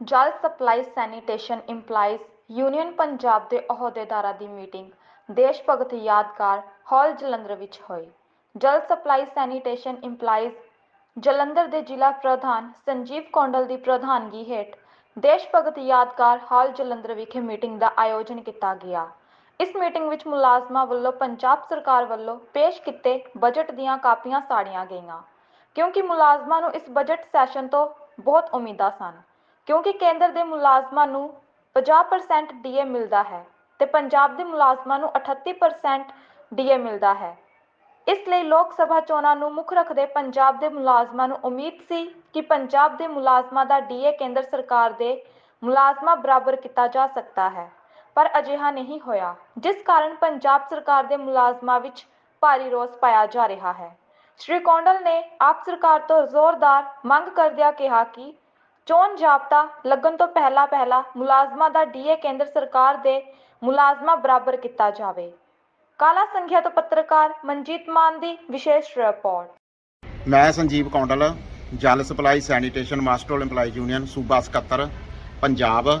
ਜਲ supply sanitation employees union Punjab ਦੇ ਅਹੁਦੇਦਾਰਾਂ ਦੀ ਮੀਟਿੰਗ, ਦੇਸ਼ ਭਗਤ ਯਾਦਗਾਰ ਹਾਲ ਜਲੰਧਰ ਵਿੱਚ ਹੋਈ। ਜਲ ਸਪਲਾਈ ਸੈਨੀਟੇਸ਼ਨ ਇੰਪਲਾਈਜ਼ ਜਲੰਧਰ ਦੇ ਜ਼ਿਲ੍ਹਾ ਪ੍ਰਧਾਨ ਸੰਜੀਵ ਕੌਂਡਲ ਦੀ ਪ੍ਰਧਾਨਗੀ ਹੇਠ ਦੇਸ਼ ਭਗਤ ਯਾਦਗਾਰ ਹਾਲ ਜਲੰਧਰ ਵਿਖੇ ਮੀਟਿੰਗ ਦਾ ਆਯੋਜਨ ਕੀਤਾ ਗਿਆ। ਇਸ ਮੀਟਿੰਗ ਵਿੱਚ ਮੁਲਾਜ਼ਮਾਂ ਵੱਲੋਂ ਪੰਜਾਬ ਸਰਕਾਰ ਵੱਲੋਂ ਪੇਸ਼ ਕੀਤੇ ਬਜਟ ਦੀਆਂ ਕਾਪੀਆਂ ਸਾੜੀਆਂ ਗਈਆਂ, ਕਿਉਂਕਿ ਮੁਲਾਜ਼ਮਾਂ ਨੂੰ ਇਸ ਬਜਟ ਸੈਸ਼ਨ ਤੋਂ ਬਹੁਤ ਉਮੀਦਾਂ ਸਨ। ਕਿਉਂਕਿ ਕੇਂਦਰ ਦੇ ਮੁਲਾਜ਼ਮਾਂ ਨੂੰ 50% ਡੀਏ ਮਿਲਦਾ ਹੈ ਤੇ ਪੰਜਾਬ ਦੇ ਮੁਲਾਜ਼ਮਾਂ ਨੂੰ 38% ਡੀਏ ਮਿਲਦਾ ਹੈ। ਇਸ ਲਈ ਲੋਕ ਸਭਾ ਚੋਣਾਂ ਨੂੰ ਮੁੱਖ ਰੱਖਦੇ ਪੰਜਾਬ ਦੇ ਮੁਲਾਜ਼ਮਾਂ ਨੂੰ ਉਮੀਦ ਸੀ ਕਿ ਪੰਜਾਬ ਦੇ ਮੁਲਾਜ਼ਮਾਂ ਦਾ ਡੀਏ ਕੇਂਦਰ ਸਰਕਾਰ ਦੇ ਮੁਲਾਜ਼ਮਾਂ ਬਰਾਬਰ ਕੀਤਾ ਜਾ ਸਕਦਾ ਹੈ, ਪਰ ਅਜਿਹਾ ਨਹੀਂ ਹੋਇਆ, ਜਿਸ ਕਾਰਨ ਪੰਜਾਬ ਸਰਕਾਰ ਦੇ ਮੁਲਾਜ਼ਮਾਂ ਵਿੱਚ ਭਾਰੀ ਰੋਸ ਪਾਇਆ ਜਾ ਰਿਹਾ ਹੈ। ਸ਼੍ਰੀ ਕੌਂਡਲ ਨੇ ਆਪ ਸਰਕਾਰ ਤੋਂ ਜ਼ੋਰਦਾਰ ਮੰਗ ਕਰਦਿਆਂ ਕਿਹਾ ਕਿ ਚੋਣ ਜਾਬਤਾ ਲੱਗਣ ਤੋਂ ਪਹਿਲਾਂ ਪਹਿਲਾਂ ਮੁਲਾਜ਼ਮਾਂ ਦਾ ਡੀਏ ਕੇਂਦਰ ਸਰਕਾਰ ਦੇ ਮੁਲਾਜ਼ਮਾਂ ਬਰਾਬਰ ਕੀਤਾ ਜਾਵੇ। ਕਾਲਾ ਸੰਘਿਆ ਤੋਂ ਪੱਤਰਕਾਰ ਮਨਜੀਤ ਮਾਨ ਦੀ ਵਿਸ਼ੇਸ਼ ਰਿਪੋਰਟ। ਮੈਂ ਸੰਜੀਵ ਕੌਂਡਲ, ਜਲ supply sanitation master EMPLOYEES union, ਸੂਬਾ ਸਕੱਤਰ, ਪੰਜਾਬ।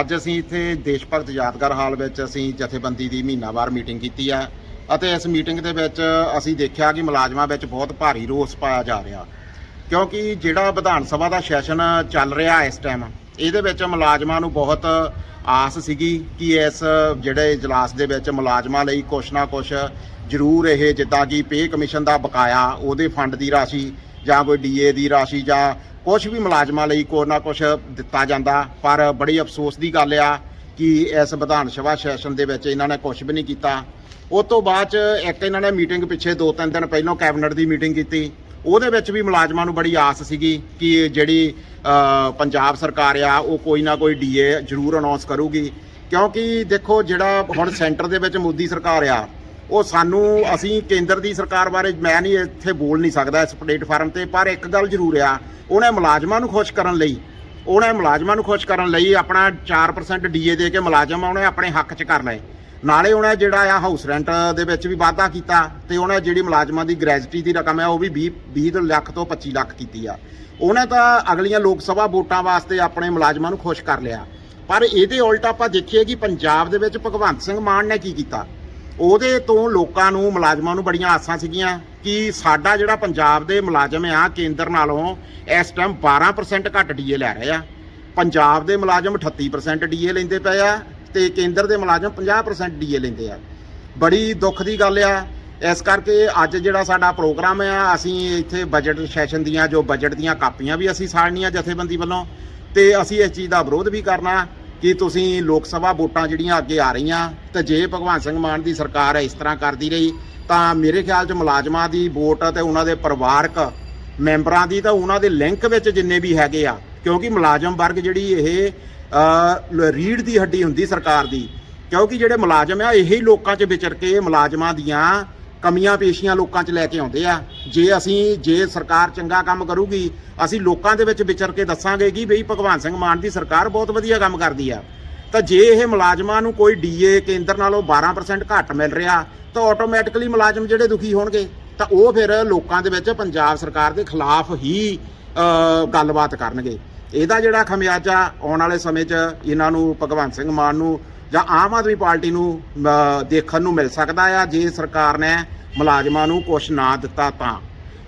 ਅੱਜ ਅਸੀਂ ਇੱਥੇ ਦੇਸ਼ ਭਗਤ ਯਾਦਗਾਰ ਹਾਲ ਵਿੱਚ ਅਸੀਂ ਜਥੇਬੰਦੀ ਦੀ ਮਹੀਨਾਵਾਰ ਮੀਟਿੰਗ ਕੀਤੀ ਹੈ ਅਤੇ ਇਸ ਮੀਟਿੰਗ ਦੇ ਵਿੱਚ ਅਸੀਂ ਦੇਖਿਆ ਕਿ ਮੁਲਾਜ਼ਮਾਂ ਵਿੱਚ ਬਹੁਤ ਭਾਰੀ ਰੋਸ ਪਾਇਆ ਜਾ ਰਿਹਾ। ਕਿਉਂਕਿ ਜਿਹੜਾ ਵਿਧਾਨ ਸਭਾ ਦਾ ਸੈਸ਼ਨ ਚੱਲ ਰਿਹਾ ਇਸ ਟਾਈਮ ਇਹਦੇ ਵਿੱਚ ਮੁਲਾਜ਼ਮਾਂ ਨੂੰ ਬਹੁਤ ਆਸ ਸੀਗੀ ਕਿ ਇਸ ਜਿਹੜੇ ਇਜਲਾਸ ਦੇ ਵਿੱਚ ਮੁਲਾਜ਼ਮਾਂ ਲਈ ਕੁਛ ਨਾ ਕੁਛ ਜ਼ਰੂਰ ਇਹ ਜਿੱਦਾਂ ਕਿ ਪੇ ਕਮਿਸ਼ਨ ਦਾ ਬਕਾਇਆ ਉਹਦੇ ਫੰਡ ਦੀ ਰਾਸ਼ੀ ਜਾਂ ਕੋਈ ਡੀਏ ਦੀ ਰਾਸ਼ੀ ਜਾਂ ਕੁਝ ਵੀ ਮੁਲਾਜ਼ਮਾਂ ਲਈ ਕੋਈ ਨਾ ਕੁਛ ਦਿੱਤਾ ਜਾਂਦਾ। ਪਰ ਬੜੀ ਅਫਸੋਸ ਦੀ ਗੱਲ ਆ ਕਿ ਇਸ ਵਿਧਾਨ ਸਭਾ ਸੈਸ਼ਨ ਦੇ ਵਿੱਚ ਇਹਨਾਂ ਨੇ ਕੁਝ ਵੀ ਨਹੀਂ ਕੀਤਾ। ਉਸ ਤੋਂ ਬਾਅਦ ਚ ਇੱਕ ਇਹਨਾਂ ਨੇ ਮੀਟਿੰਗ ਪਿੱਛੇ ਦੋ ਤਿੰਨ ਦਿਨ ਪਹਿਲਾਂ ਕੈਬਨਿਟ ਦੀ ਮੀਟਿੰਗ ਕੀਤੀ। ਉਹਦੇ ਵਿੱਚ ਵੀ ਮੁਲਾਜ਼ਮਾਂ ਨੂੰ ਬੜੀ ਆਸ ਸੀਗੀ ਕਿ ਜਿਹੜੀ ਪੰਜਾਬ ਸਰਕਾਰ ਆ, ਉਹ ਕੋਈ ਨਾ ਕੋਈ ਡੀਏ ਜ਼ਰੂਰ ਅਨਾਉਂਸ ਕਰੂਗੀ। ਕਿਉਂਕਿ ਦੇਖੋ ਜਿਹੜਾ ਹੁਣ ਸੈਂਟਰ ਦੇ ਵਿੱਚ ਮੋਦੀ ਸਰਕਾਰ ਆ, ਉਹ ਸਾਨੂੰ, ਅਸੀਂ ਕੇਂਦਰ ਦੀ ਸਰਕਾਰ ਬਾਰੇ ਮੈਂ ਨਹੀਂ ਇੱਥੇ ਬੋਲ ਨਹੀਂ ਸਕਦਾ ਇਸ ਪਲੇਟਫਾਰਮ ਤੇ, ਪਰ ਇੱਕ ਗੱਲ ਜ਼ਰੂਰ ਆ, ਉਹਨੇ ਮੁਲਾਜ਼ਮਾਂ ਨੂੰ ਖੁਸ਼ ਕਰਨ ਲਈ, ਉਹਨੇ ਮੁਲਾਜ਼ਮਾਂ ਨੂੰ ਖੁਸ਼ ਕਰਨ ਲਈ ਆਪਣਾ 4% ਡੀਏ ਦੇ ਕੇ ਮੁਲਾਜ਼ਮ ਉਹਨੇ ਆਪਣੇ ਹੱਕ 'ਚ ਕਰ ਲਏ। ਨਾਲੇ ਉਹਨੇ ਜਿਹੜਾ ਆ ਹਾਊਸ ਰੈਂਟ ਦੇ ਵਿੱਚ ਵੀ ਵਾਧਾ ਕੀਤਾ ਤੇ ਉਹਨੇ ਜਿਹੜੀ ਮੁਲਾਜ਼ਮਾਂ ਦੀ ਗ੍ਰੈਜੂਟੀ ਦੀ ਰਕਮ ਹੈ ਉਹ ਵੀ 20 20 ਲੱਖ ਤੋਂ 25 ਲੱਖ ਕੀਤੀ ਆ। ਉਹਨੇ ਤਾਂ ਅਗਲੀਆਂ ਲੋਕ ਸਭਾ ਵੋਟਾਂ ਵਾਸਤੇ ਆਪਣੇ ਮੁਲਾਜ਼ਮਾਂ ਨੂੰ ਖੁਸ਼ ਕਰ ਲਿਆ। ਪਰ ਇਹਦੇ ਉਲਟ ਆਪਾਂ ਦੇਖੀਏ ਕਿ ਪੰਜਾਬ ਦੇ ਵਿੱਚ ਭਗਵੰਤ ਸਿੰਘ ਮਾਨ ਨੇ ਕੀ ਕੀਤਾ? ਉਹਦੇ ਤੋਂ ਲੋਕਾਂ ਨੂੰ, ਮੁਲਾਜ਼ਮਾਂ ਨੂੰ ਬੜੀਆਂ ਆਸਾਂ ਸੀਗੀਆਂ ਕਿ ਸਾਡਾ ਜਿਹੜਾ ਪੰਜਾਬ ਦੇ ਮੁਲਾਜ਼ਮ ਆ, ਕੇਂਦਰ ਨਾਲੋਂ ਇਸ ਟਾਈਮ 12% ਘੱਟ ਡੀਏ ਲੈ ਰਹੇ ਆ। ਪੰਜਾਬ ਦੇ ਮੁਲਾਜ਼ਮ 38% ਡੀਏ ਲੈਂਦੇ ਪਏ ਆ ਤੇ ਕੇਂਦਰ ਦੇ ਮੁਲਾਜ਼ਮ 50% ਡੀਏ ਲੈਂਦੇ ਆ। ਬੜੀ ਦੁੱਖ ਦੀ ਗੱਲ ਆ। ਇਸ ਕਰਕੇ ਅੱਜ ਜਿਹੜਾ ਸਾਡਾ ਪ੍ਰੋਗਰਾਮ ਆ, ਅਸੀਂ ਇੱਥੇ ਬਜਟ ਸੈਸ਼ਨ ਦੀਆਂ, ਜੋ ਬਜਟ ਦੀਆਂ ਕਾਪੀਆਂ ਵੀ ਅਸੀਂ ਸਾੜਨੀਆਂ ਜਥੇਬੰਦੀ ਵੱਲੋਂ, ਤੇ ਅਸੀਂ ਇਸ ਚੀਜ਼ ਦਾ ਵਿਰੋਧ ਵੀ ਕਰਨਾ ਕਿ ਤੁਸੀਂ ਲੋਕ ਸਭਾ ਵੋਟਾਂ ਜਿਹੜੀਆਂ ਅੱਗੇ ਆ ਰਹੀਆਂ, ਤੇ ਜੇ ਭਗਵਾਨ ਸਿੰਘ ਮਾਨ ਦੀ ਸਰਕਾਰ ਇਸ ਤਰ੍ਹਾਂ ਕਰਦੀ ਰਹੀ, ਤਾਂ ਮੇਰੇ ਖਿਆਲ 'ਚ ਮੁਲਾਜ਼ਮਾਂ ਦੀ ਵੋਟ ਤੇ ਉਹਨਾਂ ਦੇ ਪਰਿਵਾਰਕ ਮੈਂਬਰਾਂ ਦੀ ਤਾਂ ਉਹਨਾਂ ਦੇ ਲਿੰਕ ਵਿੱਚ ਜਿੰਨੇ ਵੀ ਹੈਗੇ ਆ, ਕਿਉਂਕਿ ਮੁਲਾਜ਼ਮ ਵਰਗ ਜਿਹੜੀ ਇਹ ਰੀੜ ਦੀ ਹੱਡੀ ਹੁੰਦੀ ਸਰਕਾਰ ਦੀ। ਕਿਉਂਕਿ ਜਿਹੜੇ ਮੁਲਾਜ਼ਮ ਆ, ਇਹੀ ਲੋਕਾਂ 'ਚ ਵਿਚਰ ਕੇ ਮੁਲਾਜ਼ਮਾਂ ਦੀਆਂ ਕਮੀਆਂ ਪੇਸ਼ੀਆਂ ਲੋਕਾਂ 'ਚ ਲੈ ਕੇ ਆਉਂਦੇ ਆ। ਜੇ ਅਸੀਂ, ਜੇ ਸਰਕਾਰ ਚੰਗਾ ਕੰਮ ਕਰੂਗੀ, ਅਸੀਂ ਲੋਕਾਂ ਦੇ ਵਿੱਚ ਵਿਚਰ ਕੇ ਦੱਸਾਂਗੇ ਕਿ ਬਈ ਭਗਵਾਨ ਸਿੰਘ ਮਾਨ ਦੀ ਸਰਕਾਰ ਬਹੁਤ ਵਧੀਆ ਕੰਮ ਕਰਦੀ ਆ। ਤਾਂ ਜੇ ਇਹ ਮੁਲਾਜ਼ਮਾਂ ਨੂੰ ਕੋਈ ਡੀਏ ਕੇਂਦਰ ਨਾਲੋਂ 12% ਘੱਟ ਮਿਲ ਰਿਹਾ, ਤਾਂ ਆਟੋਮੈਟਿਕਲੀ ਮੁਲਾਜ਼ਮ ਜਿਹੜੇ ਦੁਖੀ ਹੋਣਗੇ। ਤਾਂ ਉਹ ਫਿਰ ਲੋਕਾਂ ਦੇ ਵਿੱਚ ਪੰਜਾਬ ਸਰਕਾਰ ਦੇ ਖਿਲਾਫ ਹੀ ਗੱਲਬਾਤ ਕਰਨਗੇ। ਇਹਦਾ ਜਿਹੜਾ ਖਮਿਆਜਾ ਆਉਣ ਵਾਲੇ ਸਮੇਂ 'ਚ ਇਹਨਾਂ ਨੂੰ, ਭਗਵੰਤ ਸਿੰਘ ਮਾਨ ਨੂੰ ਜਾਂ ਆਮ ਆਦਮੀ ਪਾਰਟੀ ਨੂੰ ਦੇਖਣ ਨੂੰ ਮਿਲ ਸਕਦਾ ਆ, ਜੇ ਸਰਕਾਰ ਨੇ ਮੁਲਾਜ਼ਮਾਂ ਨੂੰ ਕੁਝ ਨਾ ਦਿੱਤਾ ਤਾਂ।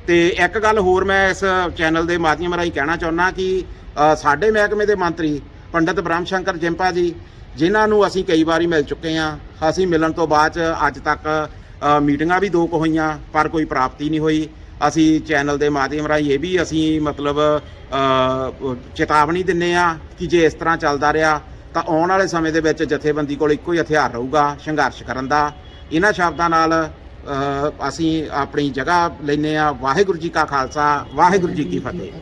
ਤੇ ਇੱਕ ਗੱਲ ਹੋਰ ਮੈਂ ਇਸ ਚੈਨਲ ਦੇ ਮਾਧਿਅਮ ਰਾਹੀਂ ਕਹਿਣਾ ਚਾਹੁੰਦਾ ਕਿ ਸਾਡੇ ਮਹਿਕਮੇ ਦੇ ਮੰਤਰੀ ਪੰਡਿਤ ਬ੍ਰਹਮ ਸ਼ੰਕਰ ਜਿੰਪਾ ਜੀ, ਜਿਨ੍ਹਾਂ ਨੂੰ ਅਸੀਂ ਕਈ ਵਾਰੀ ਮਿਲ ਚੁੱਕੇ ਹਾਂ, ਅਸੀਂ ਮਿਲਣ ਤੋਂ ਬਾਅਦ 'ਚ ਅੱਜ ਤੱਕ ਮੀਟਿੰਗਾਂ ਵੀ ਦੋ ਕੁ ਹੋਈਆਂ, ਪਰ ਕੋਈ ਪ੍ਰਾਪਤੀ ਨਹੀਂ ਹੋਈ। ਅਸੀਂ ਚੈਨਲ ਦੇ ਮਾਧਿਅਮ ਰਾਹੀਂ ਇਹ ਵੀ ਅਸੀਂ ਮਤਲਬ ਚੇਤਾਵਨੀ ਦਿੰਨੇ ਆ ਕਿ ਜੇ ਇਸ ਤਰ੍ਹਾਂ ਚੱਲਦਾ ਰਿਹਾ, ਤਾਂ ਆਉਣ ਵਾਲੇ ਸਮੇਂ ਦੇ ਵਿੱਚ ਜਥੇਬੰਦੀ ਕੋਲ ਇੱਕੋ ਹੀ ਹਥਿਆਰ ਰਹੂਗਾ ਸੰਘਰਸ਼ ਕਰਨ ਦਾ। ਇਹਨਾਂ ਸ਼ਬਦਾਂ ਨਾਲ ਅਸੀਂ ਆਪਣੀ ਜਗ੍ਹਾ ਲੈਨੇ ਆ ਵਾਹਿਗੁਰੂ ਜੀ ਕਾ ਖਾਲਸਾ, ਵਾਹਿਗੁਰੂ ਜੀ ਕੀ ਫਤਿਹ।